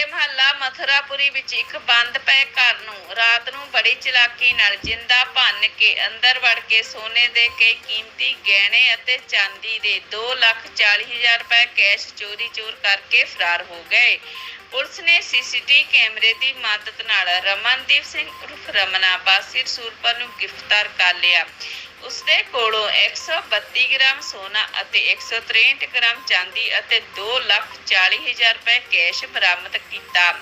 ਦੇ ਮਹੱਲਾ ਮਥੁਰਾਪੁਰੀ ਵਿੱਚ ਇੱਕ ਬੰਦ ਪਏ ਘਰ ਨੂੰ ਰਾਤ ਨੂੰ ਬੜੀ ਚਲਾਕੀ ਨਾਲ ਜਿੰਦਾ ਭੰਨ ਕੇ ਅੰਦਰ ਵੜ ਕੇ ਸੋਨੇ ਦੇ ਕਈ ਕੀਮਤੀ ਗਹਿਣੇ ਅਤੇ ਚਾਂਦੀ ਦੇ 240000 ਰੁਪਏ ਕੈਸ਼ ਚੋਰੀ ਚੋਰ ਕਰਕੇ ਫਰਾਰ ਹੋ ਗਏ। ਪੁਲਿਸ ਨੇ ਸੀਸੀਟੀ ਕੈਮਰੇ ਦੀ ਮਦਦ ਨਾਲ ਰਮਨਦੀਪ ਸਿੰਘ ਉਰਫ ਰਮਨਾ ਬਾਸੀ ਰਸੂਲਪੁਰ ਨੂੰ ਗ੍ਰਿਫਤਾਰ ਕਰ ਲਿਆ। ਉਸਦੇ ਕੋਲੋਂ 132 ਗ੍ਰਾਮ ਸੋਨਾ ਅਤੇ 163 ਗ੍ਰਾਮ ਚਾਂਦੀ ਅਤੇ 240000 ਰੁਪਏ ਕੈਸ਼ ਬਰਾਮਦ ਕੀਤਾ।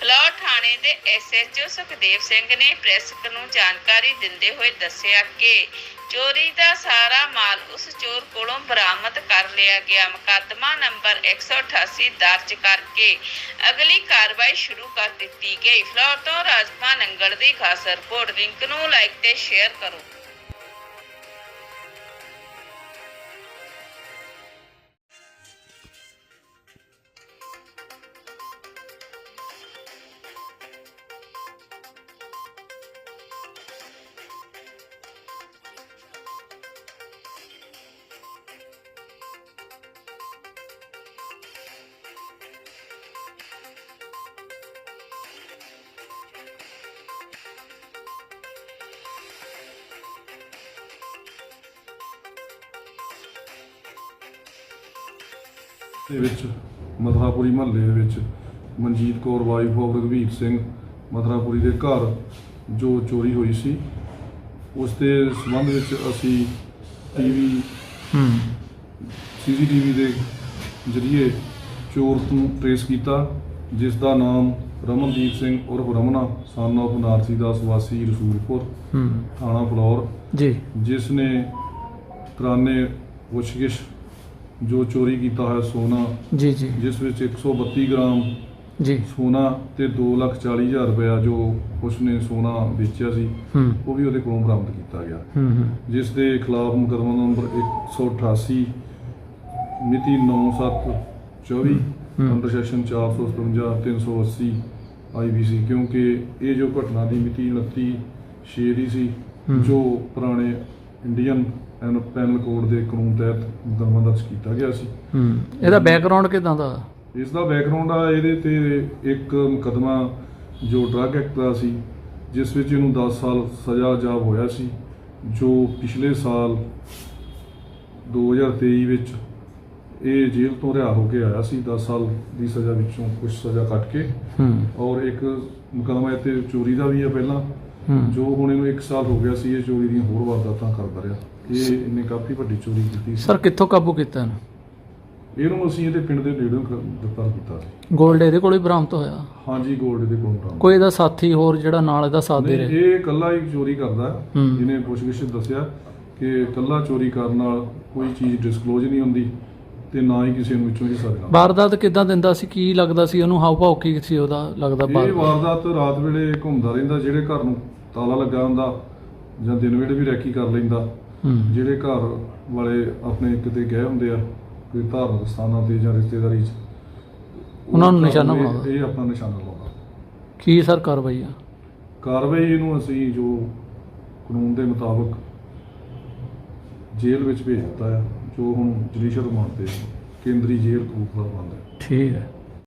ਫਲੌਰ ਥਾਣੇ ਦੇ ਐਸਐਚਓ ਸੁਖਦੇਵ ਸਿੰਘ ਨੇ ਪ੍ਰੈਸ ਨੂੰ ਜਾਣਕਾਰੀ ਦਿੰਦੇ ਹੋਏ ਦੱਸਿਆ ਕਿ ਚੋਰੀ ਦਾ ਸਾਰਾ ਮਾਲ ਉਸ ਚੋਰ ਕੋਲੋਂ ਬਰਾਮਦ ਕਰ ਲਿਆ ਗਿਆ। ਮੁਕੱਦਮਾ ਨੰਬਰ 188 ਦਰਜ ਕਰਕੇ ਅਗਲੀ ਕਾਰਵਾਈ ਸ਼ੁਰੂ ਕਰ ਦਿੱਤੀ ਗਈ। ਫਲੌਰ ਤੋਂ ਰਾਜਪਾਲ ਨੰਗਲ ਦੀ ਖਾਸ ਰਿਪੋਰਟ, ਲਿੰਕ ਨੂੰ ਲਾਈਕ ਤੇ ਸ਼ੇਅਰ ਕਰੋ। ਦੇ ਵਿੱਚ ਮਥੁਰਾਪੁਰੀ ਮਹੱਲੇ ਦੇ ਵਿੱਚ ਮਨਜੀਤ ਕੌਰ ਵਾਈਫ ਆਫ ਰਘਵੀਰ ਸਿੰਘ ਮਥੁਰਾਪੁਰੀ ਦੇ ਘਰ ਜੋ ਚੋਰੀ ਹੋਈ ਸੀ ਉਸ ਦੇ ਸੰਬੰਧ ਵਿੱਚ ਅਸੀਂ ਟੀਵੀ ਹੂੰ। ਸੀਸੀਟੀਵੀ ਦੇ ਜ਼ਰੀਏ ਚੋਰ ਨੂੰ ਟ੍ਰੇਸ ਕੀਤਾ ਜਿਸ ਦਾ ਨਾਮ ਰਮਨਦੀਪ ਸਿੰਘ ਉਰਫ ਰਮਨਾ ਸਨ ਆਫ ਨਾਰਸੀ ਦਾਸ ਵਾਸੀ ਰਸੂਲਪੁਰ ਹੂੰ। ਥਾਣਾ ਫਲੌਰ ਜੀ। ਜਿਸ ਨੇ ਕਰਾਨੇ ਪੁੱਛਗਿੱਛ ਜੋ ਚੋਰੀ ਕੀਤਾ ਹੋਇਆ ਸੋਨਾ ਜੀ ਜੀ। ਜਿਸ ਵਿੱਚ 132 ਗ੍ਰਾਮ ਜੀ। ਸੋਨਾ ਤੇ 2,40,000 ਰੁਪਇਆ ਜੋ ਉਸਨੇ ਸੋਨਾ ਵੇਚਿਆ ਸੀ ਉਹ ਵੀ ਉਹਦੇ ਕੋਲੋਂ ਬਰਾਮਦ ਕੀਤਾ ਗਿਆ। ਜਿਸ ਦੇ ਖਿਲਾਫ ਮੁਕੱਦਮਾ ਨੰਬਰ 188 ਮਿਤੀ 9724 ਹੂੰ। ਅੰਡਰ ਸੈਕਸ਼ਨ 457 380 ਆਈਬੀਸੀ ਕਿਉਂਕਿ ਇਹ ਜੋ ਘਟਨਾ ਦੀ ਮਿਤੀ 29 ਛੇ ਦੀ ਸੀ। ਜੋ ਪੁਰਾਣੇ ਇੰਡੀਅਨ ਐਨ ਪੈਨਲ ਕੋਡ ਦੇ ਕਾਨੂੰਨ ਤਹਿਤ ਮੁਕੱਦਮਾ ਦਰਜ ਕੀਤਾ ਗਿਆ ਸੀ। ਹੂੰ ਇਹਦਾ ਬੈਕਗ੍ਰਾਉਂਡ ਕਿਦਾਂ ਦਾ? ਇਸ ਦਾ ਬੈਕਗ੍ਰਾਉਂਡ ਆ ਇਹਦੇ ਤੇ ਇੱਕ ਮੁਕੱਦਮਾ ਜੋ ਡਰੱਗ ਐਕਟ ਦਾ ਸੀ ਜਿਸ ਵਿੱਚ ਇਹਨੂੰ 10 ਸਾਲ ਸਜ਼ਾ ਜਾਬ ਹੋਇਆ ਸੀ ਜੋ ਪਿਛਲੇ ਸਾਲ 2023 ਵਿੱਚ ਇਹ ਜੇਲ੍ਹ ਤੋਂ ਰਿਹਾ ਹੋ ਕੇ ਆਇਆ ਸੀ 10 ਸਾਲ ਦੀ ਸਜ਼ਾ ਵਿੱਚੋਂ ਕੁਝ ਸਜ਼ਾ ਕੱਟ ਕੇ। ਹੂੰ। ਔਰ ਇੱਕ ਮੁਕੱਦਮਾ ਇੱਥੇ ਚੋਰੀ ਦਾ ਵੀ ਹੈ ਪਹਿਲਾਂ। ਜੋ ਹੁਣ ਇਹਨੂੰ 1 ਸਾਲ ਹੋ ਗਿਆ ਸੀ ਇਹ ਚੋਰੀ ਦੀਆਂ ਹੋਰ ਵਾਰਦਾਤਾਂ ਕਰਦਾ ਰਿਹਾ। ਇਹ ਇਹਨੇ ਕਾਫੀ ਵੱਡੀ ਚੋਰੀ ਕੀਤੀ ਸੀ। ਸਰ ਕਿੱਥੋਂ ਕਾਬੂ ਕੀਤਾ ਇਹਨੂੰ? ਇਹਨੂੰ ਅਸੀਂ ਇਹਦੇ ਪਿੰਡ ਦੇ ਨੇੜੇ ਗ੍ਰਿਫਤਾਰ ਕੀਤਾ ਸੀ। 골ਡ ਇਹਦੇ ਕੋਲ ਹੀ ਬਰਾਮਦ ਹੋਇਆ? ਹਾਂਜੀ 골ਡ ਦੇ ਕੋਲ ਕੋਈ ਇਹਦਾ ਸਾਥੀ ਹੋਰ ਜਿਹੜਾ ਨਾਲ ਇਹਦਾ ਸਾਥ ਦੇ ਨਹੀਂ, ਰਿਹਾ? ਇਹ ਇਕੱਲਾ ਹੀ ਚੋਰੀ ਕਰਦਾ ਹੈ। ਹੂੰ। ਜਿਹਨੇ ਪੁੱਛਗਿੱਛ 'ਚ ਦੱਸਿਆ ਕਿ ਇਕੱਲਾ ਚੋਰੀ ਕਰਨ ਨਾਲ ਕੋਈ ਚੀਜ਼ ਡਿਸਕਲੋਜ਼ ਨਹੀਂ ਹੁੰਦੀ ਤੇ ਨਾ ਹੀ ਕਿਸੇ ਨੂੰ ਵਿੱਚੋਂ ਹਿੱਸਾ ਦੇਣਾ ਵਾਰਦਾਤ ਕਿਦਾਂ ਦਿੰਦਾ ਸੀ? ਕੀ ਲੱਗਦਾ ਸੀ ਉਹਨੂੰ? ਹਾਵ ਭਾਵ ਕੀ ਸੀ ਉਹਦਾ ਲੱਗਦਾ ਇਹ ਬਾਹਰ ਵਾਰਦਾਤ ਰਾਤ ਵੇਲੇ ਘੁੰਮਦਾ ਰਹਿੰਦਾ ਜਿਹੜੇ ਘਰ ਨੂੰ ਤਾਲਾ ਲੱਗਾ ਹੁੰਦਾ ਜਾਂ ਦਿਨ ਵੇਲੇ ਵੀ ਰੈਕੀ ਕਰ ਲੈਂਦਾ। ਜਿਹੜੇ ਘਰ ਵਾਲੇ ਆਪਣੇ ਕਿਤੇ ਗਏ ਹੁੰਦੇ ਆ ਕੋਈ ਧਾਰਮਿਕ ਸਥਾਨਾਂ ਤੇ ਜਾਂ ਰਿਸ਼ਤੇਦਾਰੀ 'ਚ ਉਹ ਉਹਨਾਂ ਨੂੰ ਨਿਸ਼ਾਨਾ ਬਣਾਉਂਦਾ। ਇਹ ਆਪਣਾ ਨਿਸ਼ਾਨਾ ਲਾਉਂਦਾ ਕੀ ਸਰ ਕਾਰਵਾਈ ਆ? ਕਾਰਵਾਈ ਇਹਨੂੰ ਅਸੀਂ ਜੋ ਕਾਨੂੰਨ ਦੇ ਮੁਤਾਬਕ ਜੇਲ੍ਹ ਵਿੱਚ ਭੇਜ ਦਿੱਤਾ ਹੈ ਜੋ ਹੁਣ ਜੁਡੀਸ਼ੀਅਲ ਰਿਮਾਂਡ ਤੇ ਕੇਂਦਰੀ ਜੇਲ੍ਹ ਕਪੂਰਥਲਾ ਬੰਦ ਹੈ ਠੀਕ ਹੈ।